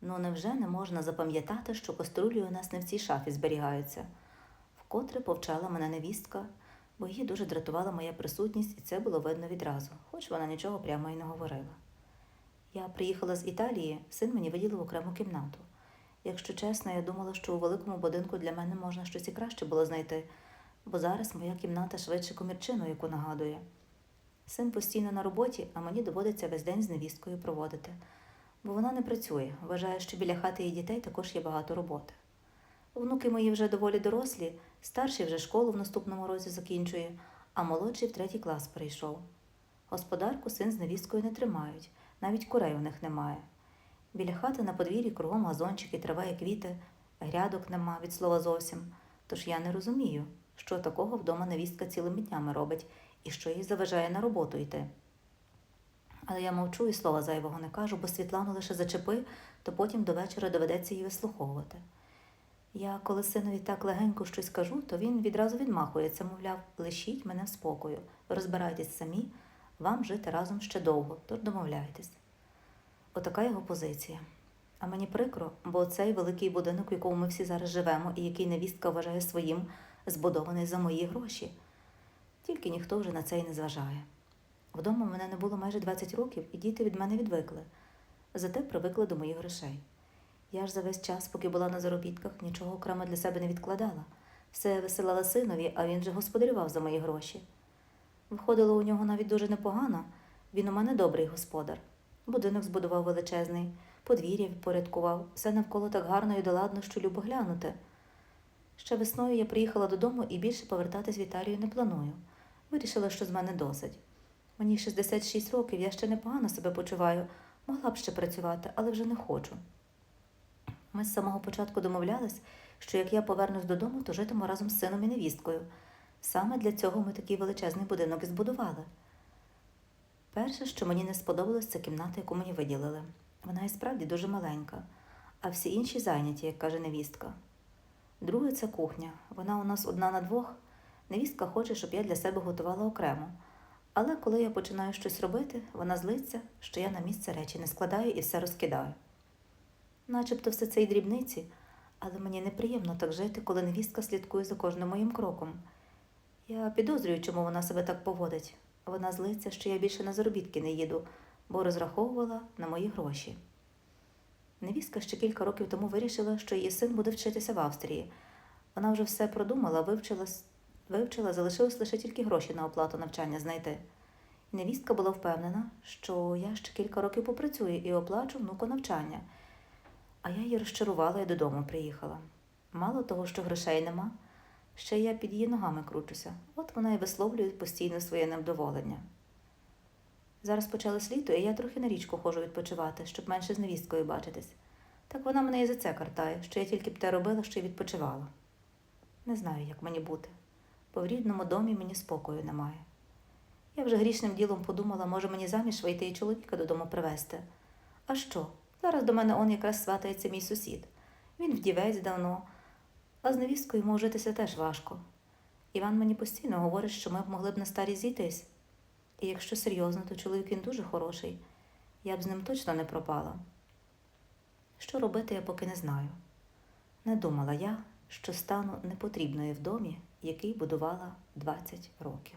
Ну, невже не можна запам'ятати, що каструлі у нас не в цій шафі зберігаються? Вкотре повчала мене невістка, бо її дуже дратувала моя присутність, і це було видно відразу, хоч вона нічого прямо й не говорила. Я приїхала з Італії, син мені виділив окрему кімнату. Якщо чесно, я думала, що у великому будинку для мене можна щось і краще було знайти, бо зараз моя кімната швидше комірчину, яку нагадує. Син постійно на роботі, а мені доводиться весь день з невісткою проводити, бо вона не працює, вважає, що біля хати і дітей також є багато роботи. Внуки мої вже доволі дорослі, старший вже школу в наступному році закінчує, а молодший в третій клас перейшов. Господарку син з невісткою не тримають, навіть курей у них немає. Біля хати на подвір'ї кругом газончики, трава і квіти, грядок нема від слова зовсім. Тож я не розумію, що такого вдома невістка цілими днями робить і що їй заважає на роботу йти. Але я мовчу і слова зайвого не кажу, бо Світлану лише зачепи, то потім до вечора доведеться її вислуховувати. Я, коли синові так легенько щось кажу, то він відразу відмахується, мовляв, лишіть мене в спокою, розбирайтесь самі, вам жити разом ще довго, тож домовляйтесь. Отака його позиція. А мені прикро, бо цей великий будинок, в якому ми всі зараз живемо, і який невістка вважає своїм, збудований за мої гроші. Тільки ніхто вже на це й не зважає. Вдома мене не було майже 20 років, і діти від мене відвикли. Зате привикли до моїх грошей. Я ж за весь час, поки була на заробітках, нічого окремо для себе не відкладала. Все висилала синові, а він же господарював за мої гроші. Виходило у нього навіть дуже непогано. Він у мене добрий господар. Будинок збудував величезний, подвір'я впорядкував, все навколо так гарно і доладно, що любо глянути. Ще весною я приїхала додому і більше повертатись в Італію не планую. Вирішила, що з мене досить. Мені 66 років, я ще непогано себе почуваю, могла б ще працювати, але вже не хочу. Ми з самого початку домовлялись, що як я повернусь додому, то житиму разом з сином і невісткою. Саме для цього ми такий величезний будинок і збудували. Перше, що мені не сподобалось, це кімната, яку мені виділили. Вона і справді дуже маленька, а всі інші зайняті, як каже невістка. Друге це кухня. Вона у нас одна на двох. Невістка хоче, щоб я для себе готувала окремо. Але коли я починаю щось робити, вона злиться, що я на місце речі не складаю і все розкидаю. Начебто все це й дрібниці, але мені неприємно так жити, коли невістка слідкує за кожним моїм кроком. Я підозрюю, чому вона себе так поводить. Вона злиться, що я більше на заробітки не їду, бо розраховувала на мої гроші. Невістка ще кілька років тому вирішила, що її син буде вчитися в Австрії. Вона вже все продумала, вивчила, вивчила, залишилось лише тільки гроші на оплату навчання знайти. Невістка була впевнена, що я ще кілька років попрацюю і оплачу внуку навчання. А я її розчарувала і додому приїхала. Мало того, що грошей нема, ще я під її ногами кручуся. От вона і висловлює постійно своє невдоволення. Зараз почалось літо, і я трохи на річку ходжу відпочивати, щоб менше з невісткою бачитись. Так вона мене і за це картає, що я тільки б те робила, що й відпочивала. Не знаю, як мені бути, бо в рідному домі мені спокою немає. Я вже грішним ділом подумала, може мені заміж вийти і чоловіка додому привезти. А що? Зараз до мене он якраз сватається мій сусід. Він вдівець давно, а з невісткою йому житися теж важко. Іван мені постійно говорить, що ми б могли б на старі зійтись. І якщо серйозно, то чоловік він дуже хороший. Я б з ним точно не пропала. Що робити, я поки не знаю. Не думала я, що стану непотрібною в домі, який будувала 20 років.